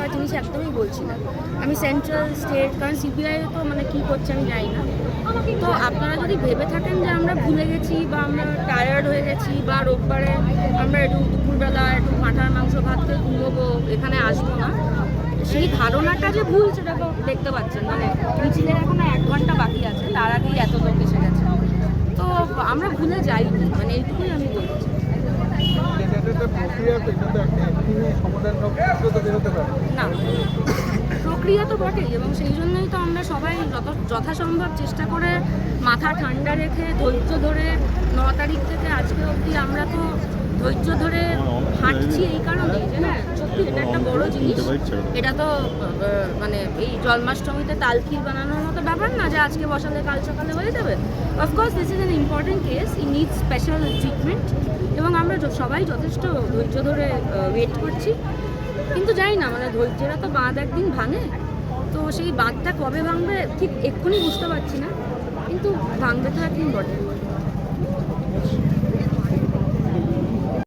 পরিষ্কার জিনিস একদমই বলছি না। আমি সেন্ট্রাল স্টেট কারণ সিবিআই তো মানে কী করছে আমি জানি না। তো আপনারা যদি ভেবে থাকেন যে আমরা ভুলে গেছি বা আমরা টায়ার্ড হয়ে গেছি বা রোববারে আমরা একটু দুপুরবেলা একটু পাঁঠার মাংস ভাত খেয়ে ঘুমোবো, এখানে আসব না। সেই ধারণাটা যে ভুল সেটা তো দেখতে পাচ্ছেন মানে মিছিলের এখনও এক ঘণ্টা বাকি আছে, তার আগেই এত লোক এসে গেছে। তো আমরা ভুলে যাইনি মানে এইটুকুই আমি প্রক্রিয়া না। প্রক্রিয়া তো বটেই এবং সেই জন্যই তো আমরা সবাই যত যথাসম্ভব চেষ্টা করে মাথা ঠান্ডা রেখে ধৈর্য ধরে ন তারিখ থেকে আজকে অবধি আমরা তো ধৈর্য ধরে হাঁটছি এই কারণেই যে না, সত্যি এটা একটা বড় জিনিস। এটা তো মানে এই জন্মাষ্টমীতে তালখির বানানোর মতো ব্যাপার না যে আজকে বসালে কাল সকালে হয়ে যাবে। Of course this is an important case we need special treatment এবং আমরা সবাই যথেষ্ট ধৈর্য ধরে ওয়েট করছি। কিন্তু জানি না মানে ধৈর্যেরা তো বাঁধ একদিন ভাঙে। তো সেই বাঁধটা কবে ভাঙবে ঠিক এক্ষুনি বুঝতে পারছি না। কিন্তু ভাঙবে তো একদিন বটে।